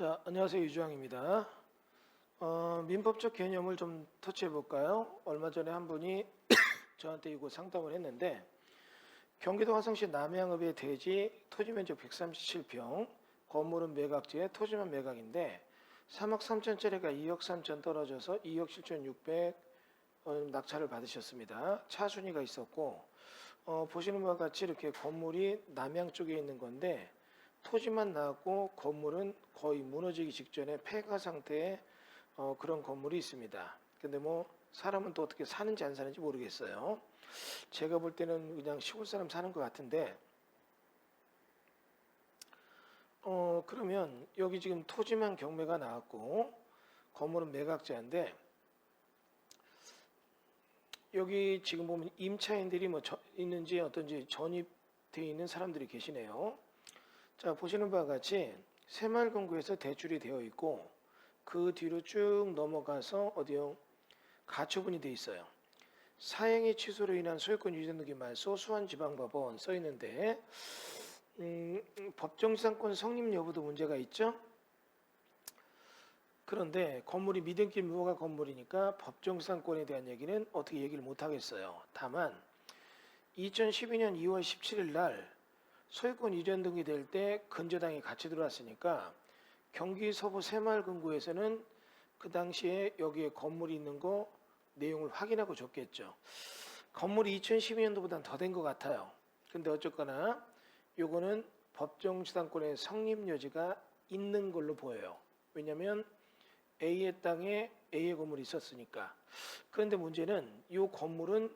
자, 안녕하세요. 유주왕입니다. 어, 민법적 개념을 좀 터치해 볼까요? 얼마 전에 한 분이 저한테 이거 상담을 했는데 경기도 화성시 남양읍의 대지 토지 면적 137평, 건물은 매각지에 토지만 매각인데 3억 3천짜리가 2억 3천 떨어져서 2억 7천 6백 어, 낙찰을 받으셨습니다. 차순위가 있었고 어, 보시는 바와 같이 이렇게 건물이 남양 쪽에 있는 건데 토지만 나왔고 건물은 거의 무너지기 직전에 폐가 상태의 어, 그런 건물이 있습니다. 근데 뭐 사람은 또 어떻게 사는지 안 사는지 모르겠어요. 제가 볼 때는 그냥 시골 사람 사는 것 같은데 어 그러면 여기 지금 토지만 경매가 나왔고 건물은 매각자인데 여기 지금 보면 임차인들이 뭐 저- 있는지 어떤지 전입돼 있는 사람들이 계시네요. 자 보시는 바와 같이 새마을금고에서 대출이 되어 있고 그 뒤로 쭉 넘어가서 어디요 가처분이 돼 있어요. 사행위 취소로 인한 소유권 유지 등기 말소 수원 지방법원 써 있는데 음, 법정상권 성립 여부도 문제가 있죠. 그런데 건물이 미등기 무허가 건물이니까 법정상권에 대한 얘기는 어떻게 얘기를 못 하겠어요. 다만 2012년 2월 17일 날 소유권 이전 등기 될때 근저당이 같이 들어왔으니까 경기 서부 새마을금고에서는 그 당시에 여기에 건물이 있는 거 내용을 확인하고 줬겠죠. 건물이 2012년도보다는 더된 것 같아요. 근데 어쨌거나 요거는 법정 지상권의 성립 여지가 있는 걸로 보여요. 왜냐하면 A의 땅에 A의 건물이 있었으니까. 그런데 문제는 이 건물은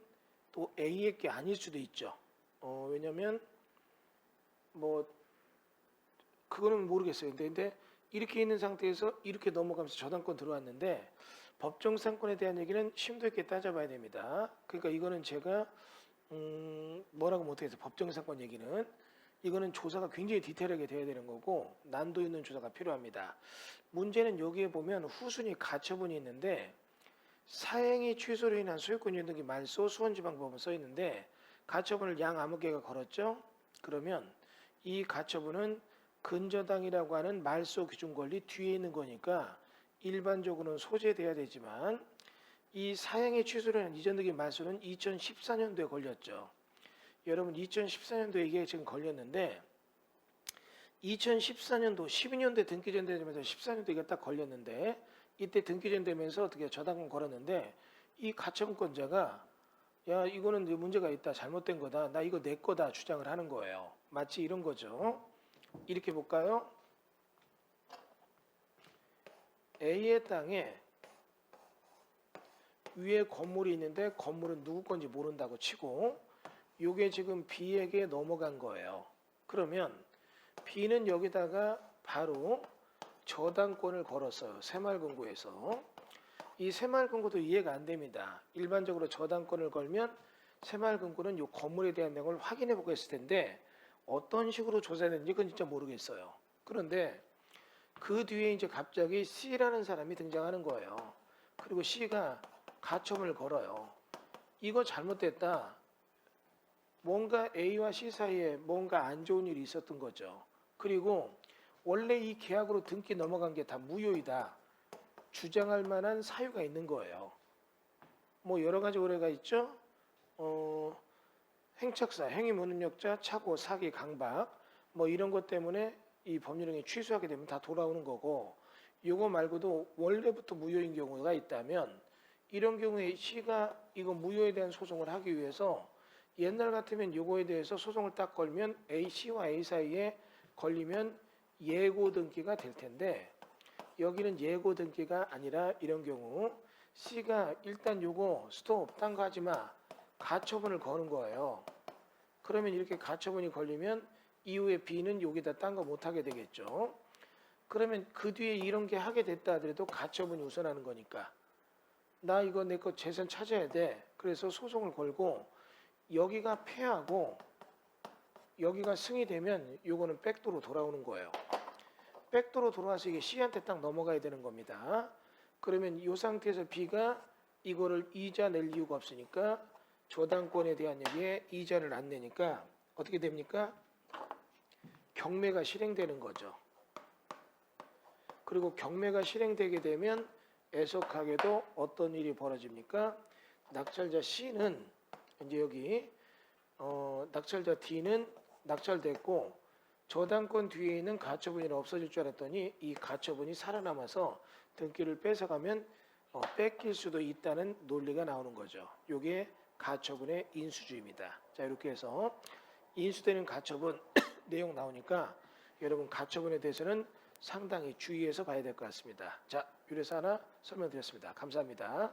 또 A의 게 아닐 수도 있죠. 어, 왜냐하면 뭐 그거는 모르겠어요. 근데, 근데 이렇게 있는 상태에서 이렇게 넘어가면서 저당권 들어왔는데 법정 상권에 대한 얘기는 심도 있게 따져봐야 됩니다. 그러니까 이거는 제가 음, 뭐라고 못하겠어요. 법정 상권 얘기는 이거는 조사가 굉장히 디테일하게 돼야 되는 거고 난도 있는 조사가 필요합니다. 문제는 여기에 보면 후순위 가처분이 있는데 사행위 취소로 인한 소유권 유등기 말소 수원지방법원 써 있는데 가처분을 양 아무 개가 걸었죠. 그러면 이 가처분은 근저당이라고 하는 말소 기준 권리 뒤에 있는 거니까 일반적으로는 소재돼야 되지만 이 사행의 취소로 인한 이전 등기 말소는 2014년도에 걸렸죠. 여러분 2014년도에 이게 지금 걸렸는데 2014년도 12년도에 등기전 되면서 14년도 이게 딱 걸렸는데 이때 등기전 되면서 어떻게 저당권 걸었는데 이 가처분권자가 야 이거는 문제가 있다 잘못된 거다 나 이거 내 거다 주장을 하는 거예요 마치 이런 거죠. 이렇게 볼까요? A의 땅에 위에 건물이 있는데 건물은 누구 건지 모른다고 치고 요게 지금 B에게 넘어간 거예요. 그러면 B는 여기다가 바로 저당권을 걸었어요. 새마을금고에서. 이 새마을금고도 이해가 안 됩니다. 일반적으로 저당권을 걸면 새마을금고는 이 건물에 대한 내용을 확인해 보고 했을 텐데 어떤 식으로 조사했는지 그건 진짜 모르겠어요. 그런데 그 뒤에 이제 갑자기 C라는 사람이 등장하는 거예요. 그리고 C가 가처분을 걸어요. 이거 잘못됐다. 뭔가 A와 C 사이에 뭔가 안 좋은 일이 있었던 거죠. 그리고 원래 이 계약으로 등기 넘어간 게 다 무효이다. 주장할 만한 사유가 있는 거예요. 뭐 여러 가지 오해가 있죠. 어, 행착사, 행위 무능력자, 착오, 사기, 강박 뭐 이런 것 때문에 이 법률행위 취소하게 되면 다 돌아오는 거고 이거 말고도 원래부터 무효인 경우가 있다면 이런 경우에 시가 이거 무효에 대한 소송을 하기 위해서 옛날 같으면 요거에 대해서 소송을 딱 걸면 A, C와 A 사이에 걸리면 예고 등기가 될 텐데 여기는 예고 등기가 아니라 이런 경우 C가 일단 요거 스톱 딴 거 하지 마 가처분을 거는 거예요. 그러면 이렇게 가처분이 걸리면 이후에 B는 여기다 딴 거 못 하게 되겠죠. 그러면 그 뒤에 이런 게 하게 됐다 하더라도 가처분이 우선하는 거니까 나 이거 내 거 재산 찾아야 돼. 그래서 소송을 걸고 여기가 패하고 여기가 승이 되면 요거는 백도로 돌아오는 거예요. 백도로 돌아와서 이게 C한테 딱 넘어가야 되는 겁니다. 그러면 이 상태에서 B가 이거를 이자 낼 이유가 없으니까 저당권에 대한 얘기에 이자를 안 내니까 어떻게 됩니까? 경매가 실행되는 거죠. 그리고 경매가 실행되게 되면 애석하게도 어떤 일이 벌어집니까? 낙찰자 C는 이제 여기 어, 낙찰자 D는 낙찰됐고 저당권 뒤에 있는 가처분이 없어질 줄 알았더니 이 가처분이 살아남아서 등기를 뺏어가면 어, 뺏길 수도 있다는 논리가 나오는 거죠. 이게 가처분의 인수주의입니다. 자 이렇게 해서 인수되는 가처분 내용 나오니까 여러분 가처분에 대해서는 상당히 주의해서 봐야 될 것 같습니다. 자, 유래서 하나 설명드렸습니다. 감사합니다.